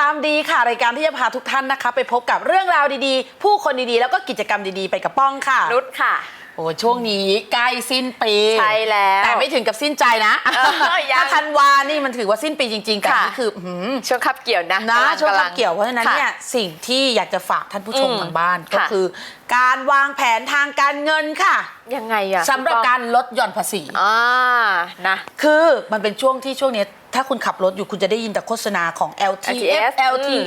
ตามดีค่ะ รายการที่จะพาทุกท่านนะคะ ไปพบกับเรื่องราวดีๆ ผู้คนดีๆ แล้วก็กิจกรรมดีๆ ไปกับป้องค่ะ นุชค่ะ โอ้ช่วงนี้ใกล้สิ้นปีใช่แล้วแต่ไม่ถึงกับสิ้นใจนะเออยัง ถ้าธันวานี่มันถือว่าสิ้นปีจริงๆแต่ค่ะนี่คืออื้อหือ ช่วงขับเกี่ยวนะนะกำลังช่วงกำลัขับเกี่ยวเพราะฉะนั้นค่เนี่ยสิ่งที่อยากจะฝากท่านผู้ชมอืมทางบ้านก็ค่ะ คือ การวางแผนทางการเงินค่ะยังไงอะสำหรับการลดหย่อนภาษี อ่านะ คือมันเป็นช่วงที่ช่วงเนี้ย ถ้าคุณขับรถอยู่คุณจะได้ยินแต่โฆษณาของ LTF LTF LTF อืม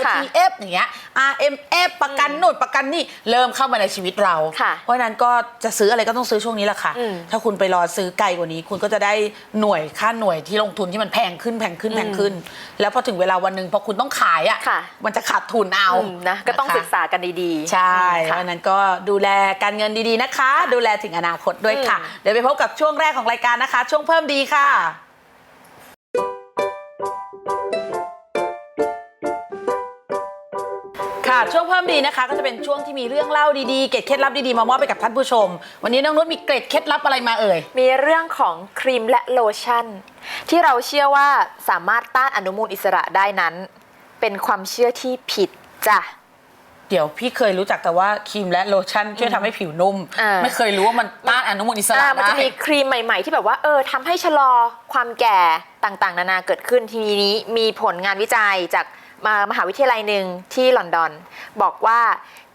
LTF อย่างเงี้ย RMF ประกันโน่นประกันนี่เริ่มเข้ามาในชีวิตเรา ค่ะเพราะฉะนั้นก็จะซื้ออะไรก็ต้องซื้อช่วงนี้แหละค่ะ อืมถ้าคุณไปรอซื้อไกลกว่านี้ คุณก็จะได้หน่วยค่าหน่วยที่ลงทุนที่มันแพงขึ้นแพงขึ้นแพงขึ้น แล้วพอถึงเวลาวันหนึ่งพอคุณต้องขายอะค่ะมันจะขาดทุนเอาอืมนะก็ต้องค ศึกษากันดีๆใช่อืมเพค่ะ ราะฉะนั้นก็ดูแลการเงินดีๆนะคะ ดูแลถึงอนาคตด้วยค่ะอืมเดี๋ยวไปพบกับช่วงแรกของรายการนะคะ ช่วงเพิ่มดีค่ะ ค่ะ ช่วงเพิ่มดีนะคะ ก็จะเป็นช่วงที่มีเรื่องเล่าดีๆ เกร็ดเคล็ดลับดีๆ มามอบไปกับท่านผู้ชม วันนี้น้องนุชมีเกร็ดเคล็ดลับอะไรมาเอ่ย มีเรื่องของครีมและโลชั่น ที่เราเชื่อว่าสามารถต้านอนุมูลอิสระได้นั้น เป็นความเชื่อที่ผิดจ้ะ เดี๋ยวพี่เคยรู้จักแต่ว่าครีมและโลชั่นช่วยทำให้ผิวนุ่ม อ่า ไม่เคยรู้ว่ามันต้านอนุมูลอิสระอ่ามันจะได้มีครีมใหม่ ๆ ที่แบบว่าเออทำให้ชะลอความแก่ต่างๆ นานาเกิดขึ้นทีนี้มีผลงานวิจัยจาก มามหาวิทยาลัยหนึ่งที่ลอนดอน บอกว่า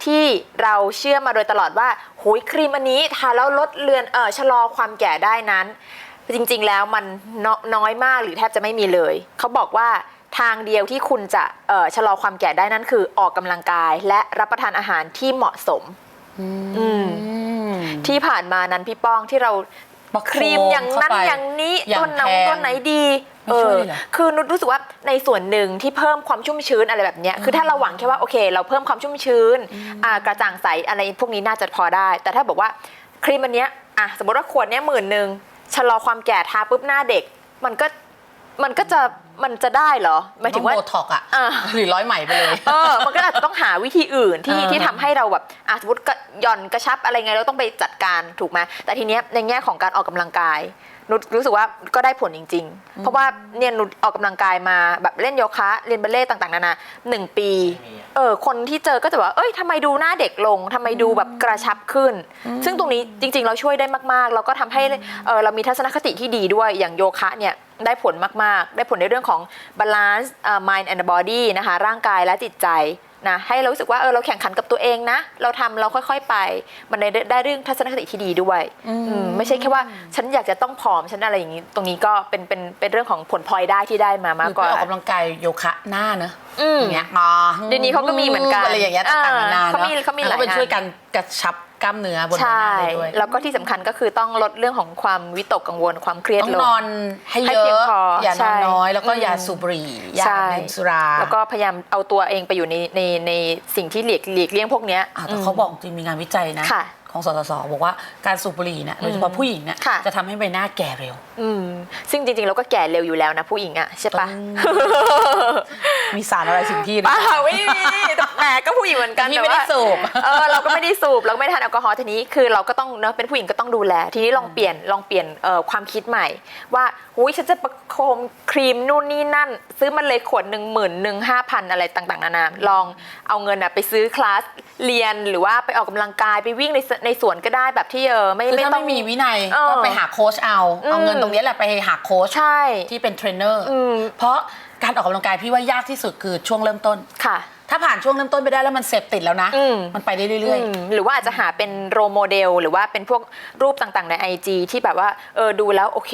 ที่เราเชื่อมาโดยตลอดว่าหุยครีมอันนี้ทาแล้วลดเลือนเออชะลอความแก่ได้นั้น จริงๆแล้วมันนน้อยมากหรือแทบจะไม่มีเลย เขาบอกว่าทางเดียวที่คุณจะเอ่อชะลอความแก่ได้นั้นคือออกกำลังกาย และรับประทานอาหารที่เหมาะสมอืมอืมที่ผ่านมานั้นพี่ป้องที่เรา ประโครีมอย่างนั้นเข้ไปอย่างนี้อย่างต้นไหนแพงต้นไหนดีไม่ช่วยเลยเหรอคือนุชรู้สึกว่าในส่วนหนึ่งที่เพิ่มความชุ่มชื้นอะไรแบบเนี้ยคือถ้าเราหวังแค่ว่าโอเค เราเพิ่มความชุ่มชื้นอ่ากระจ่างใสอะไรพวกนี้น่าจะพอได้ แต่ถ้าบอกว่าครีมอันเนี้ยอะสมมติว่าขวดเนี้ยหมื่นหนึ่งชะลอความแก่ทาปุ๊บหน้าเด็ก มันก็ มันก็จะมันจะได้เหรอหมายถึงว่าโบท็อกอะอ่าหรือร้อยใหม่ไปเลย เออ มันก็อาจจะต้องหาวิธีอื่นที่อ่าที่ทำให้เราแบบอะสมมติกระหย่อนกระชับอะไรไงเราต้องไปจัดการถูกไหมแต่ทีเนี้ยในแง่ของการออกกำลังกาย นุชรู้สึกว่าก็ได้ผลจริง ๆ เพราะว่าเนี่ยนุชออกกำลังกายมาแบบเล่นโยคะเรียนบัลเล่ต์ต่างๆนานาหนึ่งปีเออคนที่เจอก็จะบอกว่าเอ้ยทำไมดูหน้าเด็กลงทำไมดูแบบกระชับขึ้น ซึ่งตรงนี้จริง ๆ เราช่วยได้มากๆ แล้วก็ทำให้เออเรามีทัศนคติที่ดีด้วยอย่างโยคะเนี่ยได้ผลมากๆ ได้ผลในเรื่องของ balance เอ่อ mind and body นะคะร่างกายและจิตใจ นะให้เรารู้สึกว่าเออเราแข่งขันกับตัวเองนะ เราทำเราค่อยๆไป มันได้ได้เรื่องทัศนคติที่ดีด้วยอืมอืมไม่ใช่แค่ว่าฉันอยากจะต้องผอมฉันอะไรอย่างนี้ ตรงนี้ก็เป็นเป็นเป็นเรื่องของผลพลอยได้ที่ได้มาหมากรือกว่าไปออกกำลังกายโยคะหน้าเนอะอืมอย่างเงี้ยอ๋อเดี๋ยวนี้เขาก็มีเหมือนกันอะไรอย่างเงี้ยต่างๆนานาเขาเนาะมีเขามีหลายแล้วก็เป็นอันช่วยกันกระชับ กล้ามเนื้อบนใบหใช่น้าได้ด้วยแล้วก็ที่สำคัญก็คือต้องลดเรื่องของความวิตกกังวลความเครียดต้องลงนอนให้ให้เยเพียงอะ พออย่านใช่อนน้อย แล้วก็อืมอย่าสูบบุหรี่อย่าใช่ดื่มสุราแล้วก็พยายามเอาตัวเองไปอยู่ในในในสิ่งที่หลีกหลีกเลี่ยงพวกเนี้ยอะแต่เขาบอกจริงมีงานวิจัยนะ ค่ะ ของสสสบอกว่าการสูบบุหรี่เนี่ยโดยเฉพาะผู้หญิงเนี่ยค่ะ จะทำให้ใบหน้าแก่เร็ว อืมซึ่งจริงๆเราก็แก่เร็วอยู่แล้วนะผู้หญิงอะใช่ปะ มีสารอะไรสิ่งที่หรือป้าเปล่าไม่มีแหมก็ผู้หญิงเหมือนกันแต่พี่แต่ไม่ได้ว่าสูบ เออเราก็ไม่ได้สูบเราก็ไม่ได้ทานแอลกอฮอล์ทีนี้คือเราก็ต้องเนอะเป็นผู้หญิงก็ต้องดูแล ทีนี้ลองเปลี่ยนลองเปลี่ยนเอ่อความคิดใหม่ ว่าหุยฉันจะประโคมครีมนู่นนี่นั่น ซื้อมันเลยขวดหนึ่งหมื่นหนึ่งห้าพันอะไรต่างๆนานาลองเอาเงินอะไปซื้อคลาสเรียนหรือว่าไปออกกำลังกายไปวิ่งในสในสวนก็ได้แบบที่เออไม่คือไม่ถ้าต้อไม่งมีวินัยเออก็ไปหาโค้ชเอาเอาอืมเงินตรงนี้แหละไปหาโค้ชใช่ที่เป็นเทรนเนอร์อืมเพราะการออกกำลังกายพี่ว่ายากที่สุดคือช่วงเริ่มต้นค่ะถ้าผ่านช่วงเริ่มต้นไปได้แล้วมันเสพติดแล้วนะอืมมันไปได้เรื่อยอืมหรือว่าอาจจะหาเป็นโรโมเดล หรือว่าเป็นพวกรูปต่างๆใน IG ที่แบบว่าเออดูแล้วโอเค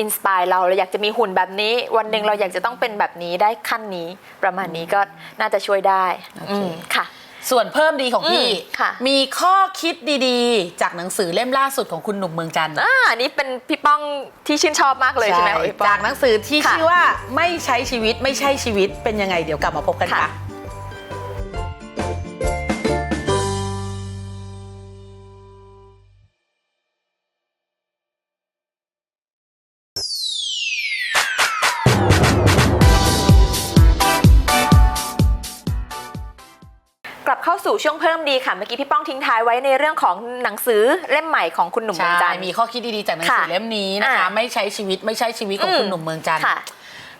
อินสปายเราเราอยากจะมีหุ่นแบบนี้ วันหนึ่งเราอยากจะต้องเป็นแบบนี้ได้ขั้นนี้ประมาณนี้ก็น่าจะช่วยได้โอเคอืมค่ะๆส่วนเพิ่มดีของพี่อืมค่ะ มีข้อคิดดีๆ จากหนังสือเล่มล่าสุดของคุณหนุ่มเมืองจันทร์ อ่าอันนี้เป็นพี่ป้องที่ชื่นชอบมากเลยใช่ไหมของพี่ป้อง จากหนังสือที่ค่ะชื่อว่าไม่ใช้ชีวิตไม่ใช่ชีวิตเป็นยังไงเดี๋ยวกลับมาพบกันค่ะ ค่ะ สู่ช่วงเพิ่มดีค่ะ เมื่อกี้พี่ป้องทิ้งท้ายไว้ในเรื่องของหนังสือเล่มใหม่ของคุณหนุ่มเมืใช่องจันทร์มีข้อคิดดีๆจากหนังสือค่ะเล่มนี้นะคะอ่าไม่ใช้ชีวิตไม่ใช่ชีวิตของอืมคุณหนุ่มเมืองจันทร์ค่ะ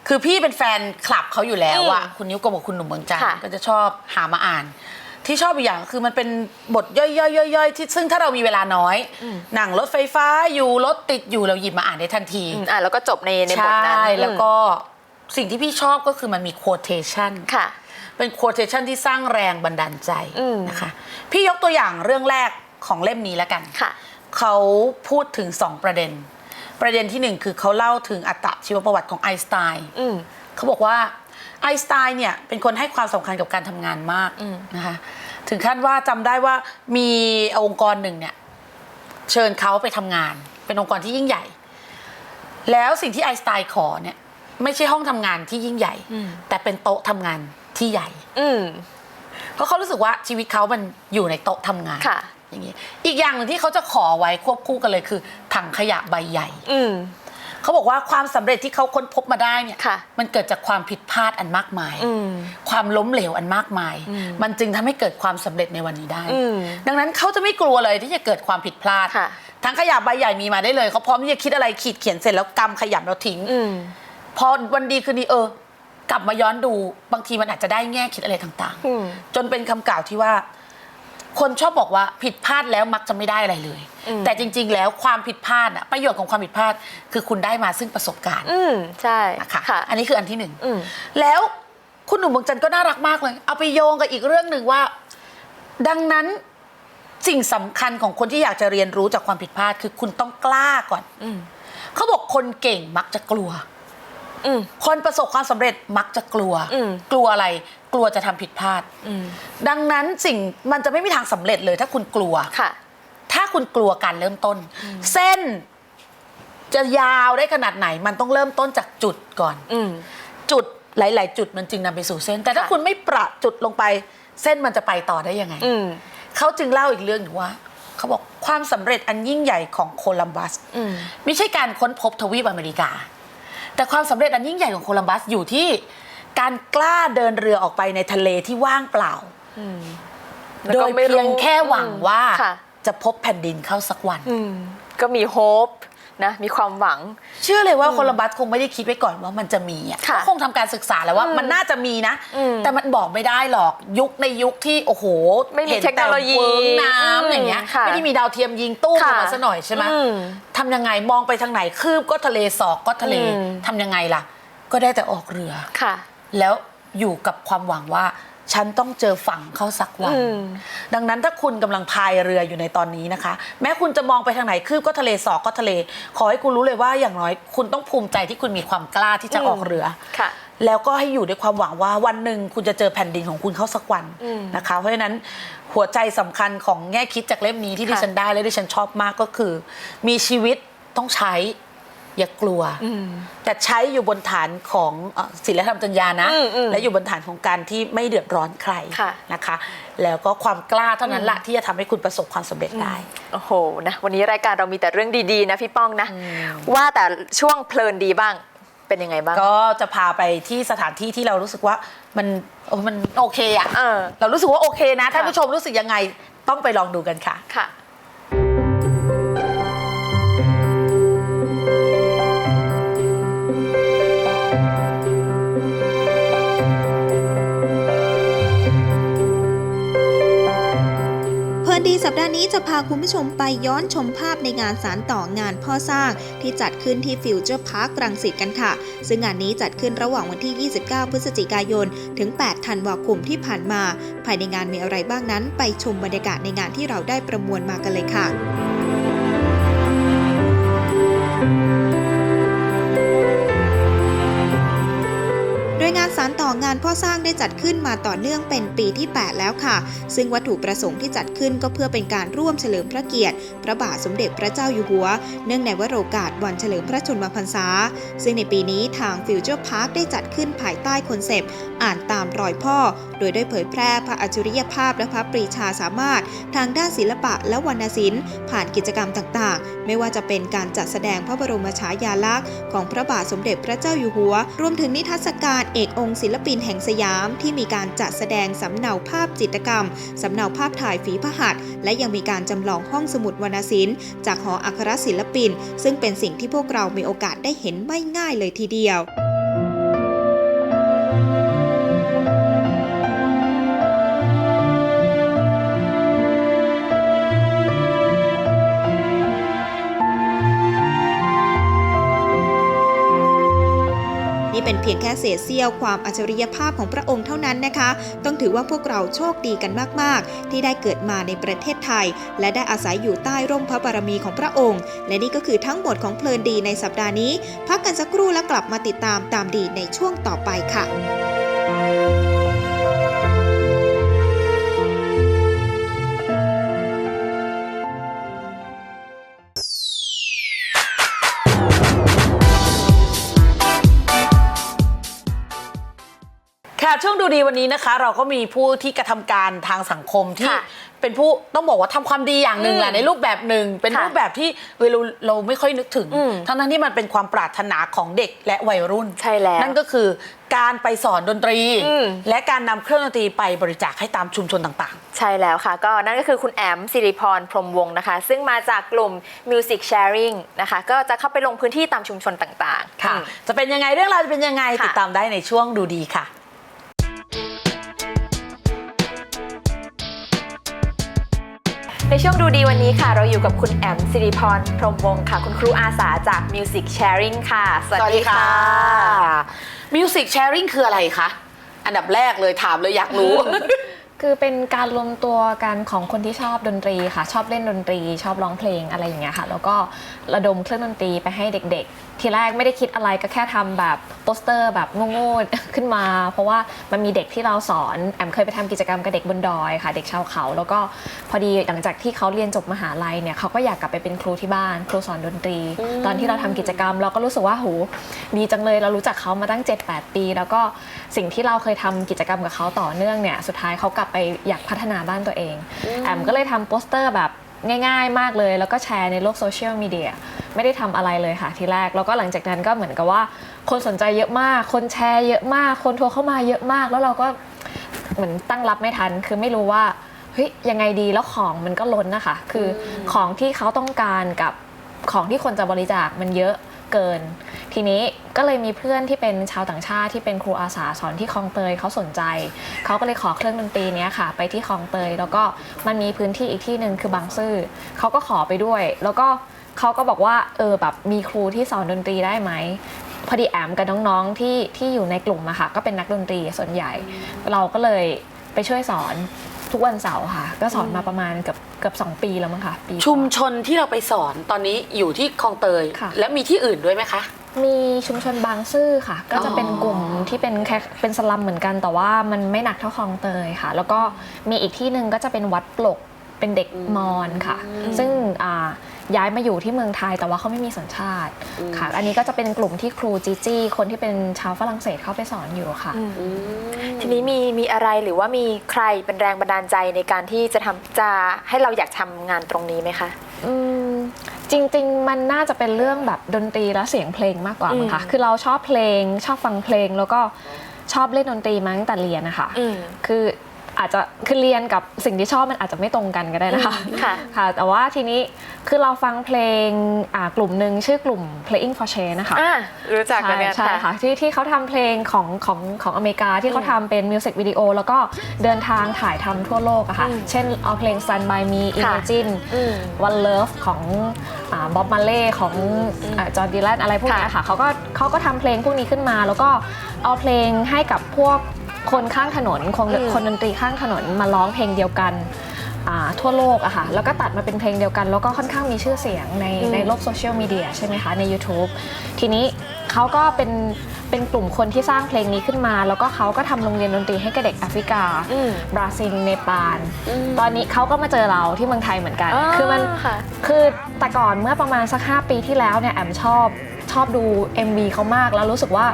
คือพี่เป็นแฟนคลับเขาอยู่แล้วอะอืมคุณนิ้วกบกับคุณหนุ่มเมืองจันทค่ะร์ก็จะชอบหามาอ่าน ที่ชอบอีกอย่างคือมันเป็นบทย่อยๆๆๆที่ซึ่งถ้าเรามีเวลาน้อย หนังรถไฟฟ้าอยู่รถติดอยู่เราหยิบมาอ่านได้ทันทีอืมอะแล้วก็จบในในบทนั้นใช่แล้วก็อืสิ่งที่พี่ชอบก็คือมันมี quotation มค่ะ เป็น quotation ที่สร้างแรงบันดาลใจอืมนะคะ พี่ยกตัวอย่างเรื่องแรกของเล่มนี้แล้วกันค่ะเขาพูดถึง2ประเด็น ประเด็นที่หนึ่งคือเขาเล่าถึงอัตชีวประวัติของไอน์สไตน์อืมเขาบอกว่าไอน์สไตน์เนี่ยเป็นคนให้ความสำคัญกับการทำงานมากอืมนะคะ ถึงขั้นว่าจำได้ว่ามีองค์กรหนึ่งเนี่ยเชิญเขาไปทำงาน เป็นองค์กรที่ยิ่งใหญ่ แล้วสิ่งที่ไอน์สไตน์ขอเนี่ยไม่ใช่ห้องทำงานที่ยิ่งใหญ่ แต่เป็นโต๊ะทำงาน ที่ใหญ่ อืมเพราะเขารู้สึกว่าชีวิตเขามันอยู่ในโต๊ะทำงาน ค่ะ อย่างนี้อีกอย่างหนึ่งที่เขาจะขอไว้ควบคู่กันเลยคือถังขยะใบใหญ่ อืม เขาบอกว่าความสำเร็จที่เขาค้นพบมาได้เนี่ยค่ะ มันเกิดจากความผิดพลาดอันมากมาย อืม ความล้มเหลวอันมากมาย อืมมันจึงทำให้เกิดความสำเร็จในวันนี้ได้ อืมดังนั้นเขาจะไม่กลัวเลยที่จะเกิดความผิดพลาดค่ะ ทั้งขยะใบใหญ่มีมาได้เลยเขาพร้อมที่จะคิดอะไรขีดเขียนเสร็จแล้วกำขยำแล้วทิ้ง อืม พอวันดีคืนดีเออ กลับมาย้อนดูบางทีมันอาจจะได้แง่คิดอะไรต่างอืมๆจนเป็นคำกล่าวที่ว่า คนชอบบอกว่าผิดพลาดแล้วมักจะไม่ได้อะไรเลยอืมแต่จริง ๆ แล้วความผิดพลาดอะประโยชน์ของความผิดพลาด คือคุณได้มาซึ่งประสบการณ์อืมใช่นะคะค่ะอันนี้คืออันที่หนึ่งอืมแล้วคุณหนุ่มเมืองจันทร์ก็น่ารักมากเลย เอาไปโยงกับอีกเรื่องหนึ่งว่า ดังนั้นสิ่งสำคัญของคนที่อยากจะเรียนรู้จากความผิดพลาด คือคุณต้องกล้าก่อนอืมเขาบอกคนเก่งมักจะกลัวอืม คนประสบความสำเร็จมักจะกลัวอืมกลัวอะไร กลัวจะทำผิดพลาดอืมดังนั้นสิ่งมันจะไม่มีทางสำเร็จเลย ถ้าคุณกลัว ค่ะ ถ้าคุณกลัวการเริ่มต้น เส้นจะยาวได้ขนาดไหน มันต้องเริ่มต้นจากจุดก่อน อืม จุดหลาย ๆ จุดมันจึงนำไปสู่เส้น แต่ถ้าค่ะ คุณไม่ประจุดลงไป เส้นมันจะไปต่อได้ยังไง อืม เขาจึงเล่าอีกเรื่องหนึ่งว่า เขาบอกความสำเร็จอันยิ่งใหญ่ของโคลัมบัส อืม ไม่ใช่การค้นพบทวีปอเมริกา แต่ความสำเร็จอันยิ่งใหญ่ของโคลัมบัสอยู่ที่การกล้าเดินเรือออกไปในทะเลที่ว่างเปล่า อืมแล้วโดก็ยไม่รู้เพียงแค่หวังว่า ค่ะ จะพบแผ่นดินเข้าสักวัน อืมก็มีโฮป นะมีความหวัง เชื่อเลยว่าโคลัมบัสคงไม่ได้คิดไว้ก่อนว่ามันจะมีอะค่ะเขาคงทำการศึกษาแล้วว่าอืมมันน่าจะมีนะ อืมแต่มันบอกไม่ได้หรอกยุคในยุคที่โอ้โหไม่มีห็นเทคโนโลยีแต่เวิ้งน้อืมำอย่างเงี้ยค่ะไม่ได้มีดาวเทียมยิงตู้มค่ะออกมาซะหน่อยใช่ไหมอืมทำยังไงมองไปทางไหนคืบก็ทะเลศอกก็ทะเลอืม ทำยังไงล่ะ ก็ได้แต่ออกเรือ ค่ะ แล้วอยู่กับความหวังว่า ฉันต้องเจอฝั่งเข้าสักวันอืมดังนั้นถ้าคุณกำลังพายเรืออยู่ในตอนนี้นะคะ แม้คุณจะมองไปทางไหนคืบก็ทะเลสอกก็ทะเล ขอให้คุณรู้เลยว่าอย่างน้อยคุณต้องภูมิใจที่คุณมีความกล้าที่จะอืมออกเรือค่ะ แล้วก็ให้อยู่ด้วยความหวังว่าวันหนึ่งคุณจะเจอแผ่นดินของคุณเข้าสักวันอืมนะคะ เพราะฉะนั้นหัวใจสำคัญของแง่คิดจากเล่มนี้ที่ค่ะดิฉันได้และดิฉันชอบมากก็คือ มีชีวิตต้องใช้ อย่ากลัวอืมแต่ใช้อยู่บนฐานของเอ่อศีลธรรมจรรยานะอืมอืมและอยู่บนฐานของการที่ไม่เดือดร้อนใครค่ะนะคะ แล้วก็ความกล้าเท่านั้นละที่จะทำให้คุณประสบความสำเร็จได้ โอ้โหนะวันนี้รายการเรามีแต่เรื่องดีๆนะพี่ป้องนะ ว่าแต่ช่วงเพลินดีบ้างเป็นยังไงบ้าง ก็จะพาไปที่สถานที่ที่เรารู้สึกว่ามันโอ้มันโอเคอะเออเรารู้สึกว่าโอเคนะท่านค่ะผู้ชมรู้สึกยังไงต้องไปลองดูกันค่ะค่ะ สัปดาห์นี้จะพาคุณผู้ชมไปย้อนชมภาพในงานสารต่องานพ่อสร้าง ที่จัดขึ้นที่ฟิวเจอร์พาร์ครังสิตกันค่ะ ซึ่งงานนี้จัดขึ้นระหว่างวันที่ 29 พฤศจิกายน ถึง 8 ธันวาคมที่ผ่านมา ภายในงานมีอะไรบ้างนั้น ไปชมบรรยากาศในงานที่เราได้ประมวลมากันเลยค่ะานพ่อสร้างได้จัดขึ้นมาต่อเนื่องเป็นปีที่ 8 แล้วค่ะ ซึ่งวัตถุประสงค์ที่จัดขึ้นก็เพื่อเป็นการร่วมเฉลิมพระเกียรติ พระบาทสมเด็จพระเจ้าอยู่หัว เนื่องในวโรกาสวันเฉลิมพระชนมพรรษา ซึ่งในปีนี้ทางฟิวเจอร์พาร์คได้จัดขึ้นภายใต้คอนเซปต์ อ่านตามรอยพ่อ โดยได้เผยแพร่พระอัจฉริยภาพและพระปรีชาสามารถ ทางด้านศิลปะและวรรณศิลป์ ผ่านกิจกรรมต่างๆ ไม่ว่าจะเป็นการจัดแสดงพระบรมฉายาลักษณ์ของพระบาทสมเด็จพระเจ้าอยู่หัว รวมถึงนิทรรศการเอกองค์ศิลปินแห่งสยามที่มีการจัดแสดงสำเนาภาพจิตรกรรม สำเนาภาพถ่ายฝีพระหัตถ์และยังมีการจำลองห้องสมุดวรรณศิลป์ จากหออัครศิลปิน ซึ่งเป็นสิ่งที่พวกเรามีโอกาสได้เห็นไม่ง่ายเลยทีเดียว เป็นเพียงแค่เศษเสี้ยวความอัจฉริยภาพของพระองค์เท่านั้นนะคะ ต้องถือว่าพวกเราโชคดีกันมาก ๆ ที่ได้เกิดมาในประเทศไทย และได้อาศัยอยู่ใต้ร่มพระบารมีของพระองค์ และนี่ก็คือทั้งหมดของเพลินดีในสัปดาห์นี้ พักกันสักครู่แล้วกลับมาติดตามตามดีในช่วงต่อไปค่ะ ดูดีวันนี้นะคะ เราก็มีผู้ที่กระทำการทางสังคมที่ค่ะเป็นผู้ต้องบอกว่าทำความดีอย่างหนึ่งอืมแหละในรูปแบบหนึ่ง เป็นค่ะรูปแบบที่เวลาเราไม่ค่อยนึกถึงอืมทั้งนั้นที่มันเป็นความปรารถนาของเด็กและวัยรุ่นใช่แล้วนั่นก็คือการไปสอนดนตรีอืมและการนำเครื่องดนตรีไปบริจาคให้ตามชุมชนต่างใช่แล้วค่ะ ก็นั่นก็คือคุณแอมสิริพรพรหมวงศ์นะคะ ซึ่งมาจากกลุ่ม Music Sharing นะคะ ก็จะเข้าไปลงพื้นที่ตามชุมชนต่างๆ ค่ะอืมจะเป็นยังไงเรื่องราวจะเป็นยังไงค่ะติดตามได้ในช่วงดูดีค่ะ ช่วงดูดีวันนี้ค่ะ เราอยู่กับคุณแอมสิริพรพรหมวงศ์ค่ะ คุณครูอาสาจาก Music Sharing ค่ะ สวัสดีค่ะ Music Sharing คืออะไรคะ อันดับแรกเลยถามเลยอยากรู้ คือเป็นการรวมตัวกันของคนที่ชอบดนตรีค่ะ ชอบเล่นดนตรี ชอบร้องเพลงอะไรอย่างเงี้ยค่ะ แล้วก็ระดมเครื่องดนตรีไปให้เด็กๆ ทีแรกไม่ได้คิดอะไรก็แค่ทำแบบโปสเตอร์แบบโง่ๆขึ้นมา เพราะว่ามันมีเด็กที่เราสอนแอมเคยไปทำกิจกรรมกับเด็กบนดอยค่ะ เด็กชาวเขา แล้วก็พอดีหลังจากที่เขาเรียนจบมหาลัยเนี่ยเขาก็อยากกลับไปเป็นครูที่บ้าน ครูสอนดนตรี ตอนที่เราทำกิจกรรม เราก็รู้สึกว่าโหดีจังเลยเรารู้จักเขามาตั้ง 7-8 ปี แล้วก็สิ่งที่เราเคยทำกิจกรรมกับเขาต่อเนื่องเนี่ยสุดท้ายเขากลับไปอยากพัฒนาบ้านตัวเองแอมก็เลยทำโปสเตอร์แบบง่ายๆ มากเลย แล้วก็แชร์ในโลกโซเชียลมีเดีย ไม่ได้ทำอะไรเลยค่ะทีแรก แล้วก็หลังจากนั้นก็เหมือนกับว่า คนสนใจเยอะมาก คนแชร์เยอะมาก คนโทรเข้ามาเยอะมาก แล้วเราก็เหมือนตั้งรับไม่ทัน คือไม่รู้ว่าเฮ้ยยังไงดีแล้วของมันก็ล้นนะคะ คือของที่เขาต้องการกับของที่คนจะบริจาคมันเยอะเกิน ทีนี้ก็เลยมีเพื่อนที่เป็นชาวต่างชาติที่เป็นครูอาสาสอนที่คลองเตยเขาสนใจ เขาก็เลยขอเครื่องดนตรีนี้ค่ะ ไปที่คลองเตย แล้วก็มันมีพื้นที่อีกที่หนึ่งคือบางซื่อเขาก็ขอไปด้วย แล้วก็ เขาก็บอกว่าเออแบบมีครูที่สอนดนตรีได้ไหมพอดีแอมกับน้องๆที่ที่อยู่ในกลุ่มอะค่ะก็เป็นนักดนตรีส่วนใหญ่ เราก็เลยไปช่วยสอนทุกวันเสาร์ค่ะ ก็สอนมาประมาณเกือบเกือบสองปีแล้วมั้งค่ะปีกว่าชุมชนที่เราไปสอนตอนนี้อยู่ที่คลองเตยค่ะและมีที่อื่นด้วยไหมคะ มีชุมชนบางซื่อค่ะ ก็จะเป็นอ๋อกลุ่มที่เป็นแค่เป็นสลัมเหมือนกัน แต่ว่ามันไม่หนักเท่าคลองเตยค่ะ แล้วก็มีอีกที่หนึ่งก็จะเป็นวัดปลกเป็นเด็กมอญค่ะ ซึ่งอ่า ย้ายมาอยู่ที่เมืองไทยแต่ว่าเขาไม่มีสัญชาติค่ะ อันนี้ก็จะเป็นกลุ่มที่ครูจีจี้คนที่เป็นชาวฝรั่งเศสเข้าไปสอนอยู่ค่ะ ทีนี้มีมีอะไรหรือว่ามีใครเป็นแรงบันดาลใจในการที่จะทำจะให้เราอยากทำงานตรงนี้ไหมคะอืมจริง ๆ มันน่าจะเป็นเรื่องแบบดนตรีและเสียงเพลงมากกว่ามั้งคะคือเราชอบเพลงชอบฟังเพลงแล้วก็ชอบเล่นดนตรีมาตั้งแต่เรียนนะคะอืมคือ อาจจะคือเรียนกับสิ่งที่ชอบมันอาจจะไม่ตรงกันก็ได้นะคะอืมค่ะค่ะแต่ว่าทีนี้คือเราฟังเพลงอ่ากลุ่มหนึ่งชื่อกลุ่ม Playing for Change นะคะอ่ารู้จักกันใช่เนี่ยใช่ค่ะที่ที่เขาทำเพลงของของของอเมริกาที่เขาทำเป็นมิวสิกวิดีโอแล้วก็เดินทางถ่ายทำทั่วโลกอะค่ะอืมเช่นเอาเพลง Stand by Me ค่ะ Imagine อืม One Love ของบ๊อบมาเล่ของจอร์ดีแลนอะไรพวกเนี้ยค่ะเขาก็เขาก็ทำเพลงพวกนี้ขึ้นมาแล้วก็เอาเพลงให้กับพวก คนข้างถนนคนอืม คนดนตรีข้างถนนมาร้องเพลงเดียวกันอ่าทั่วโลกอะค่ะแล้วก็ตัดมาเป็นเพลงเดียวกัน แล้วก็ค่อนข้างมีชื่อเสียงในอืมในโลกโซเชียลมีเดียใช่ไหมคะใน YouTube ทีนี้เขาก็เป็นเป็นกลุ่มคนที่สร้างเพลงนี้ขึ้นมา แล้วก็เขาก็ทำโรงเรียนดนตรีให้กับเด็กแอฟริกา อืม บราซิลเนปาลตอนนี้เขาก็มาเจอเราที่เมืองไทยเหมือนกัน คือมัน ค่ะ คือแต่ก่อนเมื่อประมาณสัก 5 ปีที่แล้วเนี่ยแอมชอบชอบดู MV เขามากแล้วรู้สึกว่า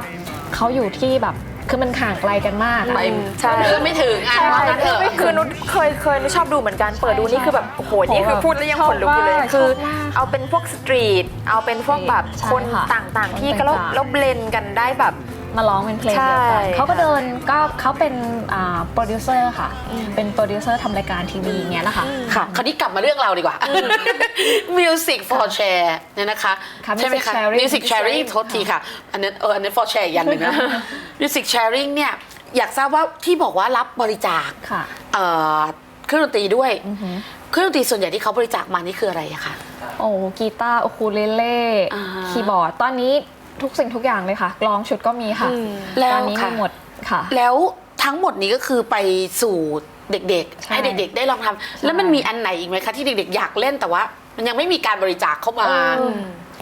เขาอยู่ที่แบบ คือมันห่างไกลกันมากอะ ไปใช่เพื่อนไม่ถึงอะใช่ว่างั้นเถอะ คือนุชเคยเคยนุชชอบดูเหมือนกันเปิดดูนี่คือแบบโอ้โหนี่คือพูดแล้วยังชอบขนลุกอยู่เลยมากคือชอบมากเอาเป็นพวกสตรีทเอาเป็นพวกแบบใช่คนค่ะต่างๆ ที่คนก็แล้วต่างๆ แล้วเบลนกันได้แบบ มาร้องเป็นเพลงเดียวกันใช่เขาก็เดินก็เขาเป็นโปรดิวเซอร์ค่ะ เป็นโปรดิวเซอร์ทำรายการทีวีอย่างเงี้ยแหละค่ะค่ะคราวนี้กลับมาเรื่องเราดีกว่า Music for Share เนี่ยนะคะ ค่ะใช่ไหม Music คะ Sharing Music Sharing โทษทีค่ะ อันนั้นเอออันนั้น for share อีกอย่างหนึ่งนะ Music Sharing เนี่ย อยากทราบว่าที่บอกว่ารับบริจาคค่ะ เอ่อเครื่องดนตรีด้วย อือหือ เครื่องดนตรีส่วนใหญ่ที่เขาบริจาคมานี่คืออะไรอะคะ โอ้กีตาร์โอคูเลเล่อ่าฮะคีย์บอร์ด ตอนนี้ ทุกสิ่งทุกอย่างเลยค่ะกลองชุดก็มีค่ะอืมแล้วตอนนี้ค่ะมีหมดค่ะ แล้วทั้งหมดนี้ก็คือไปสู่เด็กๆ ใช่ให้เด็กๆ ได้ลองทำแล้วมันมีอันไหนอีกไหมคะที่เด็กๆ อยากเล่นแต่ว่า มันยังไม่มีการบริจาคเข้ามา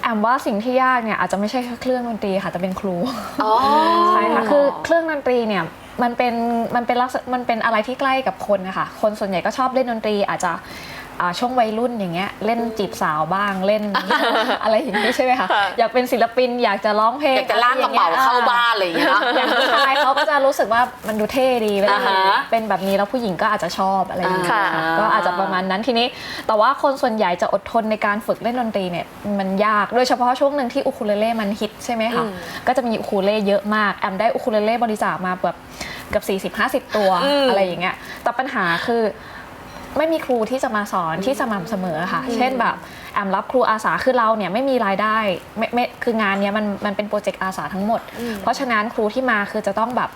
แอมว่าสิ่งที่ยากเนี่ยอาจจะไม่ใช่แค่เครื่องดนตรีค่ะแต่เป็นครู อ๋อ ใช่ค่ะคือเครื่องดนตรีเนี่ยมันเป็นมันเป็นลักษณะมันเป็นอะไรที่ใกล้กับคนนะคะคนส่วนใหญ่ก็ชอบเล่นดนตรีอาจจะอ่า ช่วงวัยรุ่นอย่างเงี้ยเล่นจีบสาวบ้างเล่น อะไรอย่างนี้ใช่ไหมคะค่ะอยากเป็นศิลปินอยากจะร้องเพลงอยากจะลากกระเป๋าเข้าบ้านอะไรอย่างเงี้ยเนอะอย่างผู้ชายเขาก็จะรู้สึกว่ามันดูเท่ดีเวลาอ่าฮะเป็นแบบนี้แล้วผู้หญิงก็อาจจะชอบอะไรอย่างเงี้ยค่ะค่ะก็อาจจะประมาณนั้นทีนี้ แต่ว่าคนส่วนใหญ่จะอดทนในการฝึกเล่นดนตรีเนี่ยมันยากโดยเฉพาะช่วงหนึ่งที่อูคูเลเล่มันฮิตใช่ไหมคะอืมก็จะมีอูคูเลเล่เยอะมากแอมได้อูคูเลเล่บริจาคมาแบบเกับ 40-50 ตัวอืมอะไรอย่างเงี้ยแต่ปัญหาคือ ไม่มีครูที่จะมาสอนที่สม่ำเสมอค่ะ เช่นแบบแอมรับครูอาสาคือเราเนี่ยไม่มีรายได้ไม่ไม่คืองานเนี้ยมันมันเป็นโปรเจกต์อาสาทั้งหมด เพราะฉะนั้นครูที่มาคือจะต้องแบบ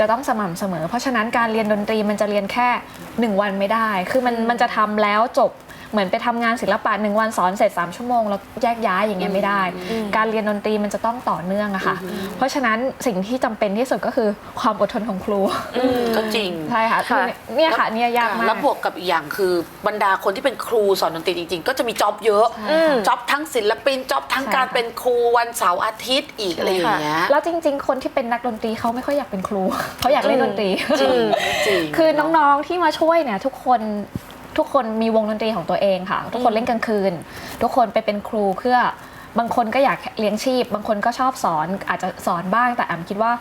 จะต้องสม่ำเสมอ เพราะฉะนั้นการเรียนดนตรีมันจะเรียนแค่ 1 วันไม่ได้ คือมันมันจะทำแล้วจบ เหมือนไปทำงานศิลปะหนึ่งวันสอนเสร็จ 3 ชั่วโมงแล้วแยกย้ายอย่างเงี้ยไม่ได้ การเรียนดนตรีมันจะต้องต่อเนื่องอะค่ะ เพราะฉะนั้นสิ่งที่จำเป็นที่สุดก็คือความอดทนของครูก็จริงใช่ค่ะค่ะเนี่ยค่ะเนี่ยยากมากแล้วบวกกับอีกอย่างคือบรรดาคนที่เป็นครูสอนดนตรีจริง ๆ ก็จะมีจ็อบเยอะอืมจ็อบทั้งศิลปินจ็อบทั้งใช่การค่ะเป็นครูวันเสาร์อาทิตย์อีกอะไรอย่างเงี้ยแล้วจริง ๆ คนที่เป็นนักดนตรีเขาไม่ค่อยอยากเป็นครูเขาอยากเล่นดนตรีจริงจริงคือน้องๆที่มาช่วยเนี่ยทุกคน ทุกคนมีวงดนตรีของตัวเองค่ะ ทุกคนเล่นกลางคืน ทุกคนไปเป็นครูเพื่อบางคนก็อยากเลี้ยงชีพ บางคนก็ชอบสอนอาจจะสอนบ้าง แต่แอมคิดว่า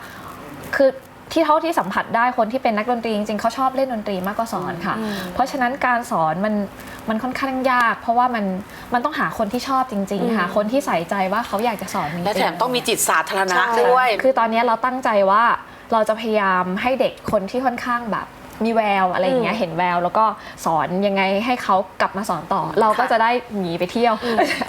คือที่เท่าที่สัมผัสได้คนที่เป็นนักดนตรีจริงๆเขาชอบเล่นดนตรีมากกว่าสอนค่ะ เพราะฉะนั้นการสอนมันมันค่อนข้างยาก เพราะว่ามันมันต้องหาคนที่ชอบจริงๆค่ะคนที่ใส่ใจว่าเขาอยากจะสอนจริงๆและแถมต้องมีจิตสาธารณะใช่ด้วย คือตอนนี้เราตั้งใจว่าเราจะพยายามให้เด็กคนที่ค่อนข้างแบบ มีแววอะไรอย่างเงี้ยอืมเห็นแวว แล้วก็สอนยังไงให้เขากลับมาสอนต่อ เราก็จะได้หนีไปเที่ยว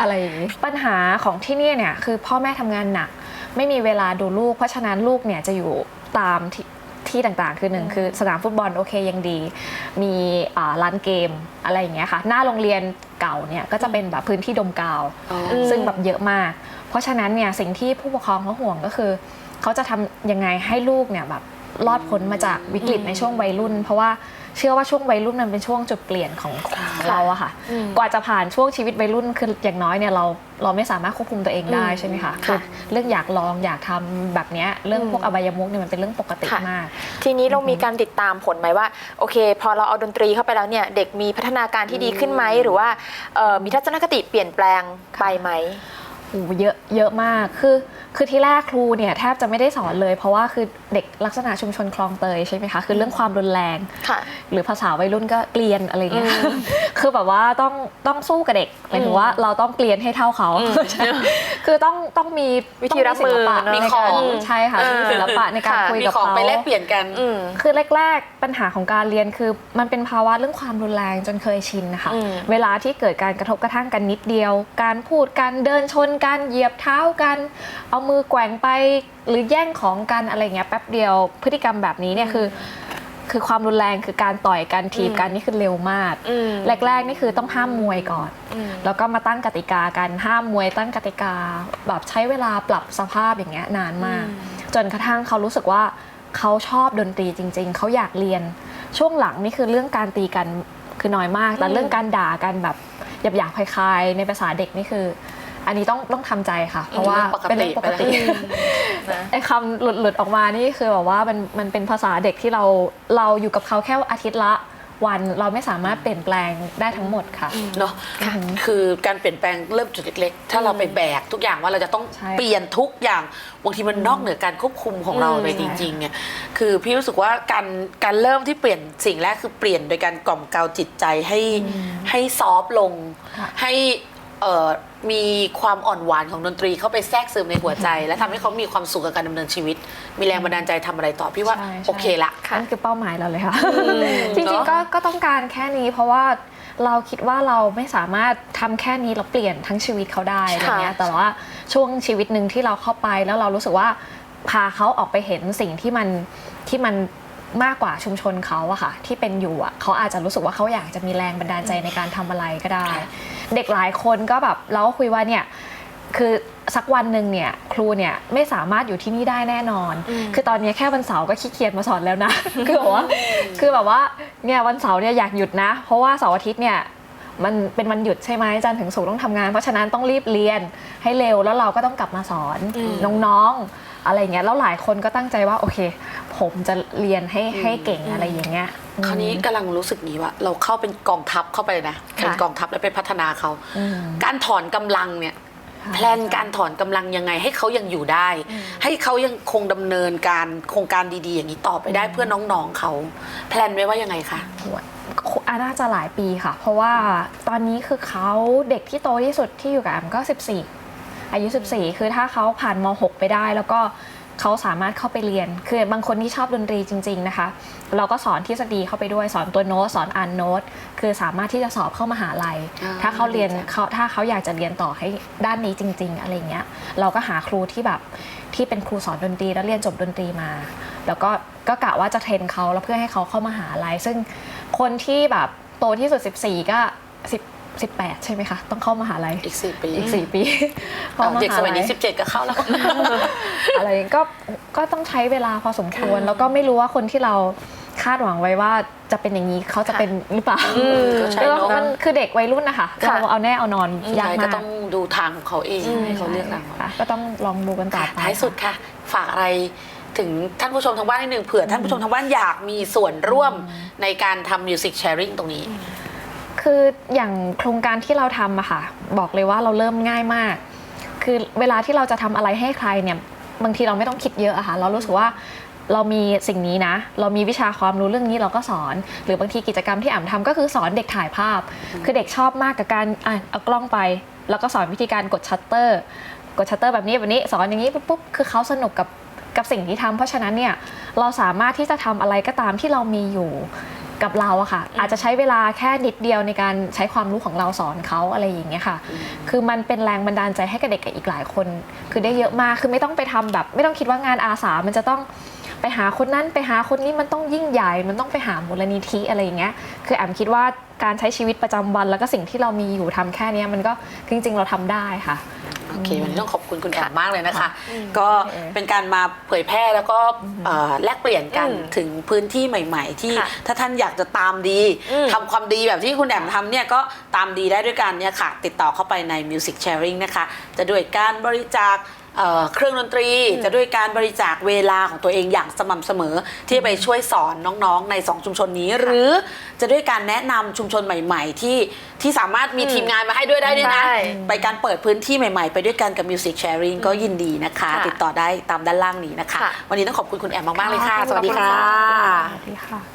อะไรอย่างงี้ปัญหาของที่เนี่ยเนี่ยคือพ่อแม่ทำงานหนัก ไม่มีเวลาดูลูก เพราะฉะนั้นลูกเนี่ยจะอยู่ตามที่ที่ต่างๆ คือหนึ่งคือสนามฟุตบอลโอเคยังดี มีอ่าร้านเกมอะไรอย่างเงี้ยค่ะ หน้าโรงเรียนเก่าเนี่ยก็จะเป็นแบบพื้นที่ดมกาวอ๋อซึ่งแบบเยอะมาก เพราะฉะนั้นเนี่ยสิ่งที่ผู้ปกครองเขาห่วงก็คือ เขาจะทำยังไงให้ลูกเนี่ยแบบ รอดพ้นมาจากวิกฤตในช่วงวัยรุ่น เพราะว่าเชื่อว่าช่วงวัยรุ่นมันเป็นช่วงจุดเปลี่ยนของเราอะค่ะ กว่าจะผ่านช่วงชีวิตวัยรุ่นคืออย่างน้อยเนี่ยเราเราไม่สามารถควบคุมตัวเองได้ใช่ไหมคะคือเรื่องอยากลองอยากทำแบบเนี้ยเรื่องพวกอบายมุกเนี่ยมันเป็นเรื่องปกติค่ะมาก ทีนี้เรามีการติดตามผลไหมว่าโอเค พอเราเอาดนตรีเข้าไปแล้วเนี่ยเด็กมีพัฒนาการที่ดีขึ้นไหมหรือว่าเอ่อมีทัศนคติเปลี่ยนแปลงไปไหมโอ้โหเยอะเยอะมากคือ คือที่แรกครูเนี่ยแทบจะไม่ได้สอนเลย เพราะว่าคือเด็กลักษณะชุมชนคลองเตยใช่ไหมคะคือเรื่องความรุนแรง ค่ะ หรือภาษาวัยรุ่นก็เกลียนอะไรเงี้ยคือแบบว่าต้องต้องสู้กับเด็กหมายถึงว่าเราต้องเกลียนให้เท่าเขาคือต้องต้องมีวิธีรับมือต้องเนอะศิลปะมีของในการใช่ค่ะเออ มีศิลปะในการค่ะ คุยมีกับของเขา ไปแลกเปลี่ยนกัน อืม คือแรก ๆ ปัญหาของการเรียนคือมันเป็นภาวะเรื่องความรุนแรงจนเคยชินนะคะ อืม เวลาที่เกิดการกระทบกระทั่งกันนิดเดียว การพูดกันเดินชนกันเหยียบเท้ากัน เอามือแกว่งไปหรือแย่งของกันอะไรเงี้ยแป๊บเดียวพฤติกรรมแบบนี้เนี่ยคือ คือความรุนแรงคือการต่อยกันถีบกันนี่คือเร็วมากอืมแรกๆนี่คือต้องห้ามมวยก่อนอืมแล้วก็มาตั้งกติกากันห้ามมวยตั้งกติกา แบบใช้เวลาปรับสภาพอย่างเงี้ยนานมาก จนกระทั่งเขารู้สึกว่าเขาชอบดนตรีจริง ๆ เขาอยากเรียน ช่วงหลังนี่คือเรื่องการตีกันคือน้อยมาก แต่เรื่องการด่ากันแบบหยาบๆคลายๆในภาษาเด็กนี่คือ อันนี้ต้องต้องทำใจค่ะ เพราะว่าเป็นเรื่องปกติเป็นเรื่องปกตินะไอ้คำหลุดหลุดออกมานี่คือแบบว่ามันมันเป็นภาษาเด็กที่เราเราอยู่กับเขาแค่อาทิตย์ละวันเราไม่สามารถเปลี่ยนแปลงได้ทั้งหมดค่ะเนาะคือการเปลี่ยนแปลงเริ่มจุดเล็กๆ ถ้าเราไปแบกทุกอย่างว่าเราจะต้องใช่เปลี่ยนทุกอย่างบางทีมันนอกเหนือการควบคุมของเราเลยจริงๆเนี่ยคือพี่รู้สึกว่าการการเริ่มที่เปลี่ยนสิ่งแรกคือเปลี่ยนโดยการกล่อมเกลาจิตใจให้ให้ซอฟต์ลงค่ะให้ เอ่อมีความอ่อนหวานของดนตรีเข้าไปแทรกซึมในหัวใจ และทำให้เขามีความสุขกับการดำเนินชีวิต มีแรงบันดาลใจทำอะไรต่อพี่ว่าใช่ใช่ โอเคละ นั่นคือเป้าหมายเราเลยค่ะ จริงเนอะๆก็ก็ต้องการแค่นี้เพราะว่าเราคิดว่าเราไม่สามารถทำแค่นี้แล้วเปลี่ยนทั้งชีวิตเขาได้อะไรเงี้ยแต่ว่าช่วงชีวิตหนึ่งที่เราเข้าไปแล้วเรารู้สึกว่าพาเขาออกไปเห็นสิ่งที่มันที่มันมากกว่าชุมชนเขาอะค่ะที่เป็นอยู่อะเขาอาจจะรู้สึกว่าเขาอยากจะมีแรงบันดาลใจในการทำอะไรก็ได้ เด็กหลายคนก็แบบเราก็คุยว่าเนี่ยคือสักวันหนึ่งเนี่ยครูเนี่ยไม่สามารถอยู่ที่นี่ได้แน่นอนอืมคือตอนนี้แค่วันเสาร์ก็ขี้เกียจมาสอนแล้วนะ คือแบบว่าคือแบบว่าเนี่ยวันเสาร์เนี่ยอยากหยุดนะ เพราะว่าเสาร์อาทิตย์เนี่ยมันเป็นวันหยุดใช่ไหมจันทร์ถึงศุกร์ต้องทำงาน เพราะฉะนั้นต้องรีบเรียนให้เร็วแล้วเราก็ต้องกลับมาสอนน้องๆ อะไรเงี้ยแล้วหลายคนก็ตั้งใจว่าโอเค ผมจะเรียนให้ให้เก่งอะไรอย่างเงี้ย คราวนี้กำลังรู้สึกนี้ว่า เราเข้าเป็นกองทัพเข้าไปนะเป็นกองทัพแล้วไปพัฒนาเขาอืมการถอนกำลังเนี่ยค่ะแพลนการถอนกำลังยังไงให้เขายังอยู่ได้ ให้เขายังคงดำเนินการโครงการดีๆ อย่างนี้ต่อไปได้เพื่อน้องๆเขาแพลนไว้ว่ายังไงคะอาน่าจะหลายปีค่ะ เพราะว่าตอนนี้คือเขาเด็กที่โตที่สุดที่อยู่กับแอมก็ 14 อายุ 14 คือถ้าเขาผ่านม .6 ไปได้ แล้วก็เขาสามารถเข้าไปเรียน คือบางคนที่ชอบดนตรีจริง ๆนะคะ เราก็สอนทฤษฎีเข้าไปด้วยสอนตัวโน้ตสอนอ่านโน้ต คือสามารถที่จะสอบเข้ามาหาลัยอ่าถ้าเขาเรียนดีจังเขาถ้าเขาอยากจะเรียนต่อให้ด้านนี้จริง ๆ อะไรเงี้ย เราก็หาครูที่แบบที่เป็นครูสอนดนตรีแล้วเรียนจบดนตรีมา แล้วก็ก็กะว่าจะเทรนเขาแล้วเพื่อให้เขาเข้ามาหาลัย ซึ่งคนที่แบบโตที่สุด 14 ก็ 10 18 ใช่ไหมคะ ต้องเข้ามหาลัยอีกสี่ปีอีก 4 ปีเอาเด็กสมัยนี้เข้ามหาลัสิบเจ็ดก็เข้าแล้ว อะไรก็ก็ต้องใช้เวลาพอสมควร แล้วก็ไม่รู้ว่าคนที่เราคาดหวังไว้ว่าจะเป็นอย่างนี้เขาจะเป็นหรือเปล่าก็ใช่แล้วเนอะมันคือเด็กวัยรุ่นนะคะค่ะเราเอาแน่เอานอนยากใช่มาก็กต้องดูทางของเขาเองให้เขาเลือกทางของค่ะก็ต้องลองดูกันต่อค่ะไปท้ายสุดค่ะ ฝากอะไรถึงท่านผู้ชมทางบ้านนิดนึงเผื่อท่านผู้ชมทางบ้านอยากมีส่วนร่วมในการทำมิวสิกแชร์ริงตรงนี้ คืออย่างโครงการที่เราทำอะค่ะ บอกเลยว่าเราเริ่มง่ายมาก คือเวลาที่เราจะทำอะไรให้ใครเนี่ยบางทีเราไม่ต้องคิดเยอะอะค่ะ เรารู้สึกว่าเรามีสิ่งนี้นะ เรามีวิชาความรู้เรื่องนี้เราก็สอน หรือบางทีกิจกรรมที่อ่ำทำก็คือสอนเด็กถ่ายภาพ คือเด็กชอบมากกับการอะเอากล้องไป แล้วก็สอนวิธีการกดชัตเตอร์ กดชัตเตอร์แบบนี้แบบนี้สอนอย่างนี้ปุ๊บปุ๊บคือเขาสนุกกับกับสิ่งที่ทำเพราะฉะนั้นเนี่ยเราสามารถที่จะทำอะไรก็ตามที่เรามีอยู่ กับเราอะค่ะ อาจจะใช้เวลาแค่นิดเดียวในการใช้ความรู้ของเราสอนเขาอะไรอย่างเงี้ยค่ะ คือมันเป็นแรงบันดาลใจให้กับเด็กกับอีกหลายคน คือได้เยอะมากคือไม่ต้องไปทำแบบ ไม่ต้องคิดว่างานอาสา มันจะต้องไปหาคนนั้นไปหาคนนี้มันต้องยิ่งใหญ่ มันต้องไปหามูลนิธิอะไรอย่างเงี้ยคือแอมคิดว่าการใช้ชีวิตประจำวัน แล้วก็สิ่งที่เรามีอยู่ทำแค่เนี้ยมันก็คือจริง ๆ เราทำได้ค่ะ โอเค วันนี้ต้องขอบคุณคุณแอมมากเลยนะคะอืมก็โอเคเป็นการมาเผยแพร่แล้วก็เอ่อแลกเปลี่ยนกันอืมถึงพื้นที่ใหม่ ๆ ที่ค่ะถ้าท่านอยากจะตามดีอืม ทำความดีแบบที่คุณแอมทำเนี่ยก็ตามดีได้ด้วยกันเนี่ยค่ะ ติดต่อเข้าไปใน Music Sharing นะคะ จะด้วยการบริจาค เอ่อเครื่องดนตรี จะด้วยการบริจาคเวลาของตัวเองอย่างสม่ำเสมอ ที่ไปช่วยสอนน้องๆ ใน 2 ชุมชนนี้ หรือจะด้วยการแนะนำชุมชนใหม่ ๆ ที่ที่สามารถมีอืมทีมงานมาให้ด้วยได้ด้วยนะ ใช่ ไปการเปิดพื้นที่ใหม่ๆ ไปด้วยกันกับ Music Sharing ก็ยินดีนะคะ ค่ะติดต่อได้ตามด้านล่างนี้นะคะ ค่ะ วันนี้ต้องขอบคุณคุณแอมมากๆเลยค่ะขอบคุณสวัสดีค่ะ สวัสดีค่ะ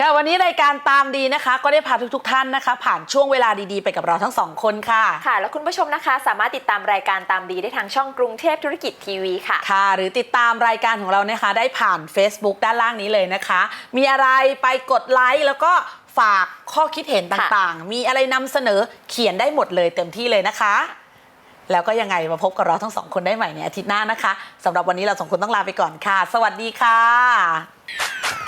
ค่ะวันนี้รายการตามดีนะคะ ก็ได้พาทุกๆท่านนะคะ ผ่านช่วงเวลาดีๆ ไปกับเราทั้งสองคนค่ะ ค่ะ แล้วคุณผู้ชมนะคะ สามารถติดตามรายการตามดีได้ทางช่องกรุงเทพธุรกิจทีวีค่ะ ค่ะ หรือติดตามรายการของเรานะคะ ได้ผ่าน Facebook ด้านล่างนี้เลยนะคะ มีอะไรไปกดไลค์แล้วก็ฝากข้อคิดเห็นต่างๆ มีอะไรนำเสนอเขียนได้หมดเลยเต็มที่เลยนะคะ แล้วก็ยังไงมาพบกับเราทั้งสองคนได้ใหม่ในอาทิตย์หน้านะคะสำหรับวันนี้เราสองคนต้องลาไปก่อนค่ะ สวัสดีค่ะ